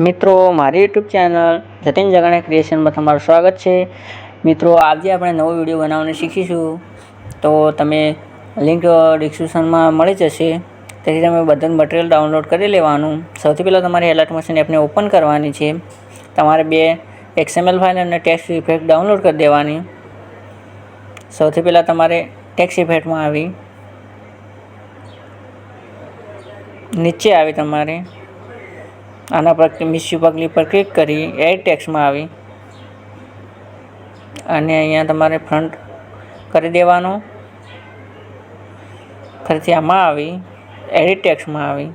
મિત્રો, મારી YouTube channel Jatin Jagana ક્રિએશનમાં તમારું સ્વાગત છે. મિત્રો, આજે આપણે નવો વીડિયો બનાવવાનું શીખીશું. તો તમે લિંક ડિસ્ક્રિપ્શનમાં મળી જશે. તેથી તમે બધું મટીરિયલ ડાઉનલોડ કરી લેવાનું. સૌથી પહેલાં તમારે એલર્ટ મશીન એપને ઓપન કરવાની છે. તમારે બે એક્સએમએલ ફાઇલ અને ટેક્સ્ટ ઇફેક્ટ ડાઉનલોડ કરી દેવાની. સૌથી પહેલાં તમારે ટેક્સ્ટ ઇફેક્ટમાં આવી. નીચે આવી તમારે. આના પર મિસ્યુ પગલી પર ક્લિક કરી એડ ટેક્સમાં આવી. અને અહીંયા તમારે ફ્રન્ટ કરી દેવાનો. ફરીથી આમાં આવી એડિટ ટેક્સમાં આવી.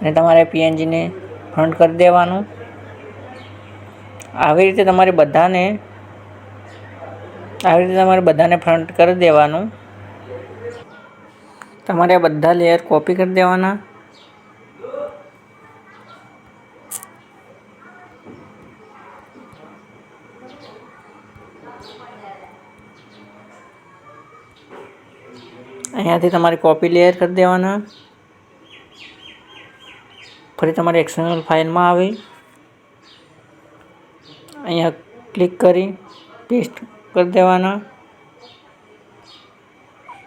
અને તમારે પીએનજીને ફ્રન્ટ કરી દેવાનું. આવી રીતે તમારે બધાને, આવી રીતે તમારે બધાને ફ્રન્ટ કરી દેવાનું. તમારે બધા લેયર કોપી કરી દેવાના? અહીંયાથી તમારે કોપી લેયર કરી દેવાના. ફરી તમારે એક્સટર્નલ ફાઇલમાં આવી. અહીંયા ક્લિક કરી પેસ્ટ કરી દેવાના.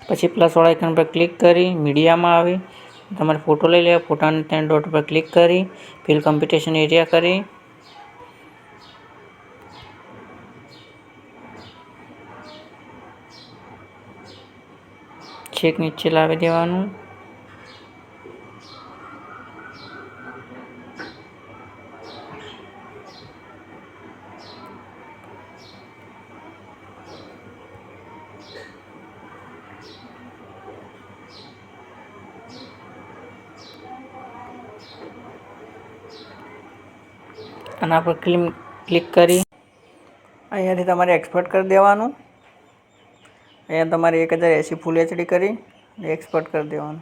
પછી પ્લસવાળા આઇકન પર ક્લિક કરી મીડિયામાં આવી. તમારે ફોટો લઈ લેવા ફોટાને ત્યાં ડોટ પર ક્લિક કરી ફિલ કોમ્પિટિશન એરિયા કરી. છેક નીચે લાવી દેવાનું. આના પર ક્લિમ ક્લિક કરી. અહીંયાથી તમારે એક્સપોર્ટ કરી દેવાનું. અહીંયા તમારે એક હજાર એંસી ફૂલ એચડી કરી એક્સપોર્ટ કરી દેવાનું.